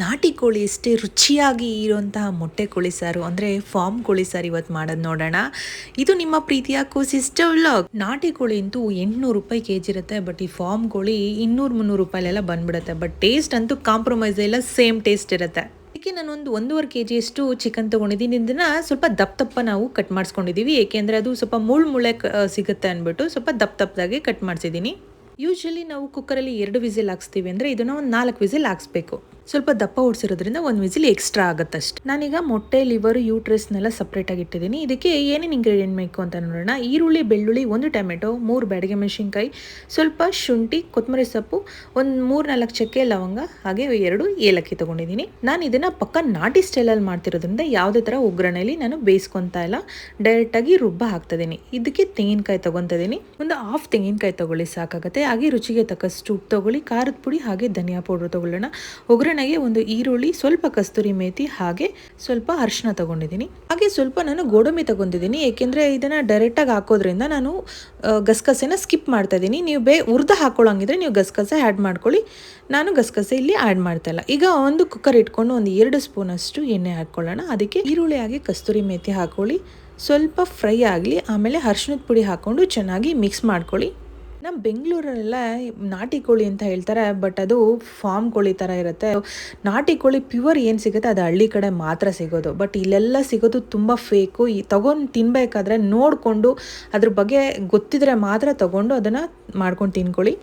ನಾಟಿ ಕೋಳಿ ಎಷ್ಟೇ ರುಚಿಯಾಗಿ ಇರುವಂತಹ ಮೊಟ್ಟೆ ಕೋಳಿ ಸಾರು, ಅಂದರೆ ಫಾರ್ಮ್ ಕೋಳಿ ಸಾರು ಇವತ್ತು ಮಾಡೋದು ನೋಡೋಣ. ಇದು ನಿಮ್ಮ ಪ್ರೀತಿಯ ಸಿಸ್ಟರ್ ವ್ಲಾಗ್ ನಾಟಿ ಕೋಳಿ ಅಂತೂ ಎಂಟುನೂರು ರೂಪಾಯಿ ಕೆ ಜಿ ಇರುತ್ತೆ, ಬಟ್ ಈ ಫಾರ್ಮ್ ಕೋಳಿ ಇನ್ನೂರು ಮುನ್ನೂರು ರೂಪಾಯಿಲೆಲ್ಲ ಬಂದ್ಬಿಡುತ್ತೆ. ಬಟ್ ಟೇಸ್ಟ್ ಅಂತೂ ಕಾಂಪ್ರಮೈಸ್ ಇಲ್ಲ, ಸೇಮ್ ಟೇಸ್ಟ್ ಇರುತ್ತೆ. ಅದಕ್ಕೆ ನಾನೊಂದು ಒಂದೂವರೆ ಕೆ ಜಿಯಷ್ಟು ಚಿಕನ್ ತೊಗೊಂಡಿದ್ದೀನಿ. ಇದನ್ನು ಸ್ವಲ್ಪ ದಪ್ಪ ದಪ್ಪ ನಾವು ಕಟ್ ಮಾಡಿಸ್ಕೊಂಡಿದ್ದೀವಿ ಏಕೆಂದರೆ ಅದು ಸ್ವಲ್ಪ ಮುಳ್ಳು ಮುಳೆ ಸಿಗುತ್ತೆ ಅಂದ್ಬಿಟ್ಟು ಸ್ವಲ್ಪ ದಪ್ಪ ದಪ್ಪದಾಗೆ ಕಟ್ ಮಾಡಿಸಿದ್ದೀನಿ. ಯೂಶ್ವಲಿ ನಾವು ಕುಕ್ಕರಲ್ಲಿ ಎರಡು ವಿಸಿಲ್ ಹಾಕ್ಸ್ತೀವಿ ಅಂದರೆ ಇದನ್ನ ಒಂದು ನಾಲ್ಕು ವಿಸಿಲ್ ಹಾಕ್ಸ್ಬೇಕು. ಸ್ವಲ್ಪ ದಪ್ಪ ಓಡಿಸಿರೋದ್ರಿಂದ ಒಂದು ವಿಸಿಲ್ ಎಕ್ಸ್ಟ್ರಾ ಆಗುತ್ತಷ್ಟೆ. ನಾನೀಗ ಮೊಟ್ಟೆ ಲಿವರು ಯೂಟ್ರೆಸ್ನೆಲ್ಲ ಸಪ್ರೇಟಾಗಿ ಇಟ್ಟಿದ್ದೀನಿ. ಇದಕ್ಕೆ ಏನೇನು ಇಂಗ್ರೀಡಿಯೆಂಟ್ ಬೇಕು ಅಂತ ನೋಡೋಣ. ಈರುಳ್ಳಿ, ಬೆಳ್ಳುಳ್ಳಿ, ಒಂದು ಟೊಮೆಟೊ, ಮೂರು ಬ್ಯಾಡಿಗೆ ಮೆಣಸಿನ್ಕಾಯಿ, ಸ್ವಲ್ಪ ಶುಂಠಿ ಕೊತ್ತಂಬರಿ ಸೊಪ್ಪು, ಒಂದು ಮೂರು ನಾಲ್ಕು ಚಕ್ಕೆ ಲವಂಗ, ಹಾಗೆ ಎರಡು ಏಲಕ್ಕಿ ತೊಗೊಂಡಿದ್ದೀನಿ. ನಾನು ಇದನ್ನು ಪಕ್ಕ ನಾಟಿ ಸ್ಟೈಲಲ್ಲಿ ಮಾಡ್ತಿರೋದ್ರಿಂದ ಯಾವುದೇ ಥರ ಒಗ್ಗರಣೆಯಲ್ಲಿ ನಾನು ಬೇಯಿಸ್ಕೊತಾ ಇಲ್ಲ. ಡೈರೆಕ್ಟಾಗಿ ರುಬ್ಬ ಹಾಕ್ತಿದ್ದೀನಿ. ಇದಕ್ಕೆ ತೆಂಗಿನಕಾಯಿ ತೊಗೊತಿದ್ದೀನಿ. ಒಂದು ಹಾಫ್ ತೆಂಗಿನಕಾಯಿ ತೊಗೊಳ್ಳಿ ಸಾಕಾಗುತ್ತೆ. ಹಾಗೆ ರುಚಿಗೆ ತಕ್ಕಷ್ಟು ಉಪ್ಪು ತೊಗೊಳ್ಳಿ, ಖಾರದ ಪುಡಿ ಹಾಗೆ ಧನಿಯಾ ಪೌಡ್ರ್ ತೊಗೊಳ್ಳೋಣ. ಒಗ್ಗರಣೆಗೆ ಒಂದು ಈರುಳ್ಳಿ, ಸ್ವಲ್ಪ ಕಸ್ತೂರಿ ಮೇಥಿ ಹಾಗೆ ಸ್ವಲ್ಪ ಅರಿಶಿನ ತಗೊಂಡಿದ್ದೀನಿ. ಹಾಗೆ ಸ್ವಲ್ಪ ನಾನು ಗೋಡಂಬಿ ತಗೊಂಡಿದ್ದೀನಿ. ಏಕೆಂದರೆ ಇದನ್ನು ಡೈರೆಕ್ಟಾಗಿ ಹಾಕೋದ್ರಿಂದ ನಾನು ಗಸಗಸೆನ ಸ್ಕಿಪ್ ಮಾಡ್ತಾ ಇದ್ದೀನಿ. ನೀವು ಬೇ ಹುರಿದ ಹಾಕೊಳ್ಳೋಂಗಿದ್ರೆ ನೀವು ಗಸಗಸೆ ಆ್ಯಡ್ ಮಾಡ್ಕೊಳ್ಳಿ. ನಾನು ಗಸಗಸೆ ಇಲ್ಲಿ ಆ್ಯಡ್ ಮಾಡ್ತಾ ಇಲ್ಲ. ಈಗ ಒಂದು ಕುಕ್ಕರ್ ಇಟ್ಕೊಂಡು ಒಂದು ಎರಡು ಸ್ಪೂನಷ್ಟು ಎಣ್ಣೆ ಹಾಕ್ಕೊಳ್ಳೋಣ ಅದಕ್ಕೆ ಈರುಳ್ಳಿ ಹಾಗೆ ಕಸ್ತೂರಿ ಮೇಥಿ ಹಾಕೊಳ್ಳಿ. ಸ್ವಲ್ಪ ಫ್ರೈ ಆಗಲಿ, ಆಮೇಲೆ ಅರ್ಶಿನದ ಪುಡಿ ಹಾಕ್ಕೊಂಡು ಚೆನ್ನಾಗಿ ಮಿಕ್ಸ್ ಮಾಡ್ಕೊಳ್ಳಿ. ನಮ್ಮ ಬೆಂಗಳೂರಲ್ಲೆಲ್ಲ ನಾಟಿ ಕೋಳಿ ಅಂತ ಹೇಳ್ತಾರೆ ಬಟ್ ಅದು ಫಾರ್ಮ್ ಕೋಳಿ ಥರ ಇರುತ್ತೆ. ನಾಟಿ ಕೋಳಿ ಪ್ಯೂರ್ ಏನು ಸಿಗುತ್ತೆ, ಅದು ಹಳ್ಳಿ ಕಡೆ ಮಾತ್ರ ಸಿಗೋದು. ಬಟ್ ಇಲ್ಲೆಲ್ಲ ಸಿಗೋದು ತುಂಬ ಫೇಕು ಈ ತೊಗೊಂಡು ತಿನ್ನಬೇಕಾದ್ರೆ ನೋಡಿಕೊಂಡು ಅದ್ರ ಬಗ್ಗೆ ಗೊತ್ತಿದ್ರೆ ಮಾತ್ರ ತಗೊಂಡು ಅದನ್ನು ಮಾಡ್ಕೊಂಡು ತಿನ್ಕೊಳ್ಳಿ.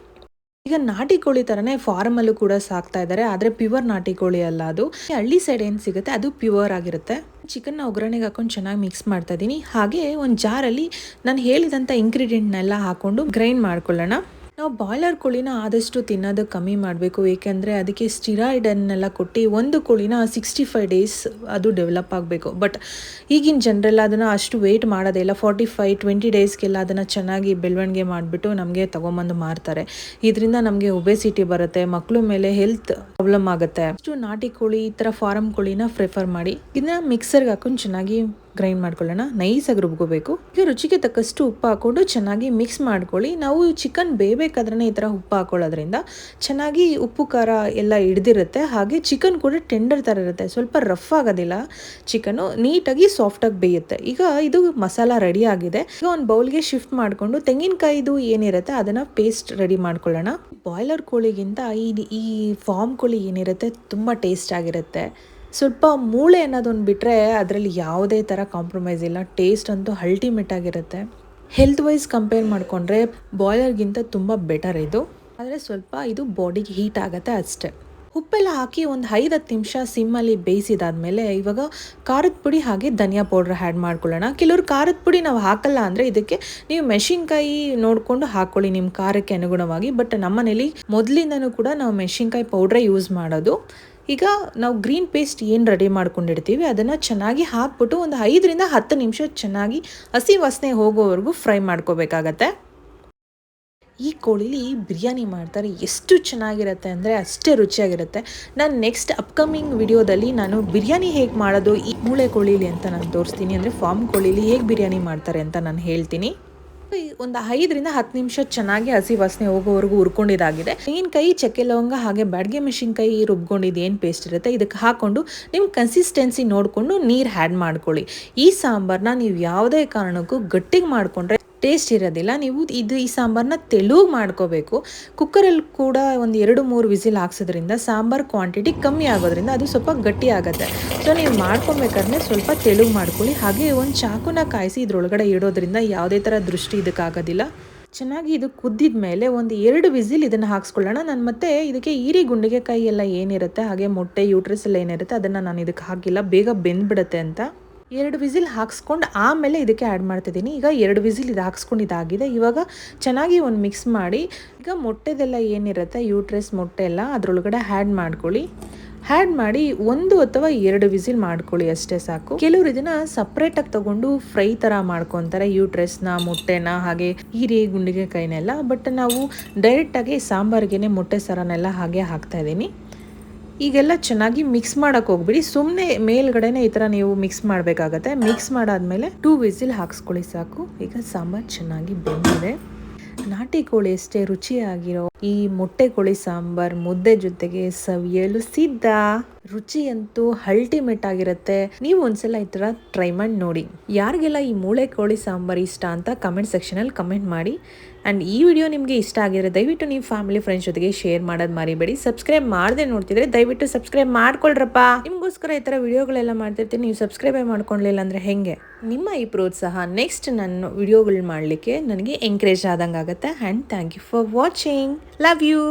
ಈಗ ನಾಟಿ ಕೋಳಿ ಥರನೇ ಫಾರ್ಮಲ್ಲೂ ಕೂಡ ಸಾಕ್ತಾ ಇದ್ದಾರೆ ಆದರೆ ಪ್ಯೂರ್ ನಾಟಿ ಕೋಳಿ ಅಲ್ಲ ಅದು. ಹಳ್ಳಿ ಸೈಡ್ ಏನು ಸಿಗುತ್ತೆ, ಅದು ಪ್ಯೂರ್ ಆಗಿರುತ್ತೆ. ಚಿಕನ್ನ ಒಗ್ಗರಣೆಗೆ ಹಾಕೊಂಡು ಚೆನ್ನಾಗಿ ಮಿಕ್ಸ್ ಮಾಡ್ತಾ ಇದ್ದೀನಿ ಹಾಗೆ ಒಂದು ಜಾರಲ್ಲಿ ನಾನು ಹೇಳಿದಂಥ ಇಂಗ್ರೀಡಿಯೆಂಟ್ನೆಲ್ಲ ಹಾಕೊಂಡು ಗ್ರೈಂಡ್ ಮಾಡ್ಕೊಳ್ಳೋಣ. ನಾವು ಬಾಯ್ಲರ್ ಕೋಳಿನ ಆದಷ್ಟು ತಿನ್ನೋದು ಕಮ್ಮಿ ಮಾಡಬೇಕು, ಏಕೆಂದರೆ ಅದಕ್ಕೆ ಸ್ಟಿರಾಯ್ಡನ್ನೆಲ್ಲ ಕೊಟ್ಟು ಒಂದು ಕೋಳಿನ ಸಿಕ್ಸ್ಟಿ ಫೈವ್ ಡೇಸ್ ಅದು ಡೆವಲಪ್ ಆಗಬೇಕು. ಬಟ್ ಈಗಿನ ಜನರೆಲ್ಲ ಅದನ್ನು ಅಷ್ಟು ವೆಯ್ಟ್ ಮಾಡೋದೇ ಇಲ್ಲ. ಫಾರ್ಟಿ ಫೈವ್, ಟ್ವೆಂಟಿ ಡೇಸ್ಗೆಲ್ಲ ಅದನ್ನು ಚೆನ್ನಾಗಿ ಬೆಳವಣಿಗೆ ಮಾಡಿಬಿಟ್ಟು ನಮಗೆ ತೊಗೊಂಬಂದು ಮಾರ್ತಾರೆ. ಇದರಿಂದ ನಮಗೆ ಒಬೆಸಿಟಿ ಬರುತ್ತೆ ಮಕ್ಕಳು ಮೇಲೆ ಹೆಲ್ತ್ ಪ್ರಾಬ್ಲಮ್ ಆಗುತ್ತೆ. ಅಷ್ಟು ನಾಟಿ ಕೋಳಿ, ಈ ಥರ ಫಾರಮ್ ಕೋಳಿನ ಪ್ರಿಫರ್ ಮಾಡಿ. ಇದನ್ನ ಮಿಕ್ಸರ್ಗೆ ಹಾಕೊಂಡು ಚೆನ್ನಾಗಿ ಗ್ರೈಂಡ್ ಮಾಡ್ಕೊಳ್ಳೋಣ. ನೈಸಾಗಿ ರುಬ್ಕೋಬೇಕು. ಈಗ ರುಚಿಗೆ ತಕ್ಕಷ್ಟು ಉಪ್ಪು ಹಾಕೊಂಡು ಚೆನ್ನಾಗಿ ಮಿಕ್ಸ್ ಮಾಡ್ಕೊಳ್ಳಿ. ನಾವು ಚಿಕನ್ ಬೇಯಬೇಕಾದ್ರೆ ಈ ಥರ ಉಪ್ಪು ಹಾಕೊಳ್ಳೋದ್ರಿಂದ ಚೆನ್ನಾಗಿ ಉಪ್ಪು, ಖಾರ ಎಲ್ಲ ಹಿಡ್ದಿರುತ್ತೆ. ಹಾಗೆ ಚಿಕನ್ ಕೂಡ ಟೆಂಡರ್ ಥರ ಇರುತ್ತೆ. ಸ್ವಲ್ಪ ರಫ್ ಆಗೋದಿಲ್ಲ ಚಿಕನು ನೀಟಾಗಿ ಸಾಫ್ಟಾಗಿ ಬೇಯುತ್ತೆ. ಈಗ ಇದು ಮಸಾಲ ರೆಡಿ ಆಗಿದೆ. ಈಗ ಒಂದು ಬೌಲ್ಗೆ ಶಿಫ್ಟ್ ಮಾಡಿಕೊಂಡು ತೆಂಗಿನಕಾಯಿದು ಏನಿರುತ್ತೆ ಅದನ್ನು ಪೇಸ್ಟ್ ರೆಡಿ ಮಾಡ್ಕೊಳ್ಳೋಣ. ಬಾಯ್ಲರ್ ಕೋಳಿಗಿಂತ ಈ ಈ ಫಾರ್ಮ್ ಕೋಳಿ ಏನಿರುತ್ತೆ ತುಂಬ ಟೇಸ್ಟ್ ಆಗಿರುತ್ತೆ. ಸ್ವಲ್ಪ ಮೂಳೆ ಅನ್ನೋದೊಂದು ಬಿಟ್ಟರೆ ಅದರಲ್ಲಿ ಯಾವುದೇ ಥರ ಕಾಂಪ್ರಮೈಸ್ ಇಲ್ಲ. ಟೇಸ್ಟ್ ಅಂತೂ ಅಲ್ಟಿಮೇಟ್ ಆಗಿರುತ್ತೆ. ಹೆಲ್ತ್ ವೈಸ್ ಕಂಪೇರ್ ಮಾಡಿಕೊಂಡ್ರೆ ಬಾಯ್ಲರ್ಗಿಂತ ತುಂಬ ಬೆಟರ್ ಇದು. ಆದರೆ ಸ್ವಲ್ಪ ಇದು ಬಾಡಿಗೆ ಹೀಟ್ ಆಗುತ್ತೆ ಅಷ್ಟೇ. ಉಪ್ಪೆಲ್ಲ ಹಾಕಿ ಒಂದು ಐದು ಹತ್ತು ನಿಮಿಷ ಸಿಮ್ಮಲ್ಲಿ ಬೇಯಿಸಿದಾದ್ಮೇಲೆ ಇವಾಗ ಖಾರದ ಪುಡಿ ಹಾಗೆ ಧನಿಯಾ ಪೌಡ್ರ್ ಆ್ಯಡ್ ಮಾಡ್ಕೊಳ್ಳೋಣ. ಕೆಲವರು ಖಾರದ ಪುಡಿ ನಾವು ಹಾಕಲ್ಲ ಅಂದರೆ ಇದಕ್ಕೆ ನೀವು ಮೆಣಸಿನ್ಕಾಯಿ ನೋಡಿಕೊಂಡು ಹಾಕ್ಕೊಳ್ಳಿ ನಿಮ್ಮ ಖಾರಕ್ಕೆ ಅನುಗುಣವಾಗಿ. ಬಟ್ ನಮ್ಮನೇಲಿ ಮೊದಲಿಂದನೂ ಕೂಡ ನಾವು ಮೆಣಸಿನ್ಕಾಯಿ ಪೌಡ್ರೇ ಯೂಸ್ ಮಾಡೋದು. ಈಗ ನಾವು ಗ್ರೀನ್ ಪೇಸ್ಟ್ ಏನು ರೆಡಿ ಮಾಡ್ಕೊಂಡಿರ್ತೀವಿ, ಅದನ್ನು ಚೆನ್ನಾಗಿ ಹಾಕ್ಬಿಟ್ಟು ಒಂದು ಐದರಿಂದ ಹತ್ತು ನಿಮಿಷ ಚೆನ್ನಾಗಿ ಹಸಿ ವಾಸನೆ ಹೋಗೋವರೆಗೂ ಫ್ರೈ ಮಾಡ್ಕೋಬೇಕಾಗತ್ತೆ. ಈ ಕೋಳಿಲಿ ಬಿರಿಯಾನಿ ಮಾಡ್ತಾರೆ, ಎಷ್ಟು ಚೆನ್ನಾಗಿರುತ್ತೆ ಅಂದರೆ ಅಷ್ಟೇ ರುಚಿಯಾಗಿರುತ್ತೆ. ನಾನು ನೆಕ್ಸ್ಟ್ ಅಪ್ಕಮಿಂಗ್ ವಿಡಿಯೋದಲ್ಲಿ ನಾನು ಬಿರಿಯಾನಿ ಹೇಗೆ ಮಾಡೋದು, ಈ ಮೂಳೆ ಕೋಳಿಲಿ ಅಂತ ನಾನು ತೋರಿಸ್ತೀನಿ, ಅಂದರೆ ಫಾರ್ಮ್ ಕೋಳಿಲಿ ಹೇಗೆ ಬಿರಿಯಾನಿ ಮಾಡ್ತಾರೆ ಅಂತ ನಾನು ಹೇಳ್ತೀನಿ. ಒಂದು ಐದರಿಂದ ಹತ್ತು ನಿಮಿಷ ಚೆನ್ನಾಗಿ ಹಸಿ ವಾಸನೆ ಹೋಗೋವರೆಗೂ ಹುರ್ಕೊಂಡಿದ್ದಾಗಿದೆ ಕೈ, ಚಕ್ಕೆ ಲವಂಗ ಹಾಗೆ ಬ್ಯಾಡ್ಗೆ ಮೆಣಸಿನ್ಕಾಯಿ ರುಬ್ಕೊಂಡಿದ್ದು ಏನು ಪೇಸ್ಟ್ ಇರುತ್ತೆ, ಇದಕ್ಕೆ ಹಾಕೊಂಡು ನಿಮ್ಮ ಕನ್ಸಿಸ್ಟೆನ್ಸಿ ನೋಡಿಕೊಂಡು ನೀರು ಆ್ಯಡ್ ಮಾಡ್ಕೊಳ್ಳಿ. ಈ ಸಾಂಬಾರನ್ನ ನೀವು ಯಾವುದೇ ಕಾರಣಕ್ಕೂ ಗಟ್ಟಿಗೆ ಮಾಡಿಕೊಂಡ್ರೆ ಟೇಸ್ಟ್ ಇರೋದಿಲ್ಲ. ನೀವು ಇದು ಈ ಸಾಂಬಾರನ್ನ ತೆಳು ಮಾಡ್ಕೋಬೇಕು. ಕುಕ್ಕರಲ್ಲಿ ಕೂಡ ಒಂದು ಎರಡು ಮೂರು ವಿಸಿಲ್ ಹಾಕ್ಸೋದ್ರಿಂದ ಸಾಂಬಾರ್ ಕ್ವಾಂಟಿಟಿ ಕಮ್ಮಿ ಆಗೋದ್ರಿಂದ ಅದು ಸ್ವಲ್ಪ ಗಟ್ಟಿ ಆಗುತ್ತೆ. ಸೊ ನೀವು ಮಾಡ್ಕೊಬೇಕಾದ್ರೆ ಸ್ವಲ್ಪ ತೆಳು ಮಾಡ್ಕೊಳ್ಳಿ. ಹಾಗೆ ಒಂದು ಚಾಕುನ ಕಾಯಿಸಿ ಇದ್ರೊಳಗಡೆ ಇಡೋದ್ರಿಂದ ಯಾವುದೇ ಥರ ದೃಷ್ಟಿ ಇದಕ್ಕಾಗೋದಿಲ್ಲ. ಚೆನ್ನಾಗಿ ಇದು ಕುದ್ದಿದ ಮೇಲೆ ಒಂದು ಎರಡು ವಿಸಿಲ್ ಇದನ್ನು ಹಾಕ್ಸ್ಕೊಳ್ಳೋಣ. ನಾನು ಮತ್ತೆ ಇದಕ್ಕೆ ಈರಿ ಗುಂಡಿಗೆ ಕೈ ಎಲ್ಲ ಏನಿರುತ್ತೆ, ಹಾಗೆ ಮೊಟ್ಟೆ ಯೂಟ್ರಸ್ ಎಲ್ಲ ಏನಿರುತ್ತೆ, ಅದನ್ನು ನಾನು ಇದಕ್ಕೆ ಹಾಕಿಲ್ಲ. ಬೇಗ ಬೆಂದ್ಬಿಡುತ್ತೆ ಅಂತ. ಎರಡು ವಿಸಿಲ್ ಹಾಕ್ಸ್ಕೊಂಡು ಆಮೇಲೆ ಇದಕ್ಕೆ ಆ್ಯಡ್ ಮಾಡ್ತಿದ್ದೀನಿ. ಈಗ ಎರಡು ವಿಸಿಲ್ ಇದು ಹಾಕ್ಸ್ಕೊಂಡು ಇದಾಗಿದೆ. ಇವಾಗ ಚೆನ್ನಾಗಿ ಒಂದು ಮಿಕ್ಸ್ ಮಾಡಿ. ಈಗ ಮೊಟ್ಟೆದೆಲ್ಲ ಏನಿರುತ್ತೆ? ಯೂಟ್ರೆಸ್ ಮೊಟ್ಟೆ ಎಲ್ಲ ಅದರೊಳಗಡೆ ಆ್ಯಡ್ ಮಾಡ್ಕೊಳ್ಳಿ. ಆ್ಯಡ್ ಮಾಡಿ ಒಂದು ಅಥವಾ ಎರಡು ವಿಸಿಲ್ ಮಾಡ್ಕೊಳ್ಳಿ ಅಷ್ಟೇ ಸಾಕು. ಕೆಲವರು ಇದನ್ನ ಸಪ್ರೇಟಾಗಿ ತಗೊಂಡು ಫ್ರೈ ಥರ ಮಾಡ್ಕೊತಾರೆ. ಯೂಟ್ರೆಸ್ನ ಮೊಟ್ಟೆನ, ಹಾಗೆ ಹೀರೆ ಗುಂಡಿಗೆ ಕೈನೆಲ್ಲ ಬಟ್ ನಾವು ಡೈರೆಕ್ಟಾಗಿ ಸಾಂಬಾರಿಗೆನೆ ಮೊಟ್ಟೆ ಸರನೆಲ್ಲ ಹಾಗೆ ಹಾಕ್ತಾ ಇದ್ದೀನಿ. ಈಗೆಲ್ಲ ಚೆನ್ನಾಗಿ ಮಿಕ್ಸ್ ಮಾಡೋಕೆ ಹೋಗ್ಬಿಡಿ. ಸುಮ್ಮನೆ ಮೇಲ್ಗಡೆನೆ ಈ ಥರ ನೀವು ಮಿಕ್ಸ್ ಮಾಡಬೇಕಾಗತ್ತೆ. ಮಿಕ್ಸ್ ಮಾಡಾದ್ಮೇಲೆ ಟೂ ವಿಸಿಲ್ ಹಾಕ್ಸ್ಕೊಳ್ಳಿ ಸಾಕು. ಈಗ ಸಾಂಬಾರು ಚೆನ್ನಾಗಿ ಬೆಂದಿದೆ. ನಾಟಿ ಕೋಳಿ ಅಷ್ಟೇ ರುಚಿಯಾಗಿರೋ ಈ ಮೊಟ್ಟೆ ಕೋಳಿ ಸಾಂಬಾರ್ ಮುದ್ದೆ ಜೊತೆಗೆ ಸವಿಯಲು ಸಿದ್ಧ. ರುಚಿ ಅಂತೂ ಅಲ್ಟಿಮೇಟ್ ಆಗಿರುತ್ತೆ ನೀವು ಒಂದ್ಸಲ ಈ ತರ ಟ್ರೈ ಮಾಡಿ ನೋಡಿ. ಯಾರಿಗೆಲ್ಲ ಈ ಮೂಳೆ ಕೋಳಿ ಸಾಂಬಾರ್ ಇಷ್ಟ ಅಂತ ಕಮೆಂಟ್ ಸೆಕ್ಷನ್ ಅಲ್ಲಿ ಕಮೆಂಟ್ ಮಾಡಿ. ಅಂಡ್ ಈ ವಿಡಿಯೋ ನಿಮಗೆ ಇಷ್ಟ ಆಗಿದ್ರೆ ದಯವಿಟ್ಟು ನೀವು ಫ್ಯಾಮಿಲಿ ಫ್ರೆಂಡ್ಸ್ ಜೊತೆಗೆ ಶೇರ್ ಮಾಡೋದು ಮರಿಬೇಡಿ. ಸಬ್ಸ್ಕ್ರೈಬ್ ಮಾಡದೆ ನೋಡ್ತಿದ್ರೆ ದಯವಿಟ್ಟು ಸಬ್ಸ್ಕ್ರೈಬ್ ಮಾಡ್ಕೊಳ್ರಪ್ಪ. ನಿಮಗೋಸ್ಕರ ಈ ಥರ ವಿಡಿಯೋಗಳೆಲ್ಲ ಮಾಡ್ತಿರ್ತೀನಿ. ನೀವು ಸಬ್ಸ್ಕ್ರೈಬೇ ಮಾಡ್ಕೊಳ್ಲಿಲ್ಲ ಅಂದ್ರೆ ಹೆಂಗೆ? ನಿಮ್ಮ ಈ ಪ್ರೋತ್ಸಾಹ ನೆಕ್ಸ್ಟ್ ನನ್ನ ವಿಡಿಯೋಗಳು ಮಾಡಲಿಕ್ಕೆ ನನಗೆ ಎಂಕರೇಜ್ ಆದಂಗೆ ಆಗುತ್ತೆ and thank you for watching love you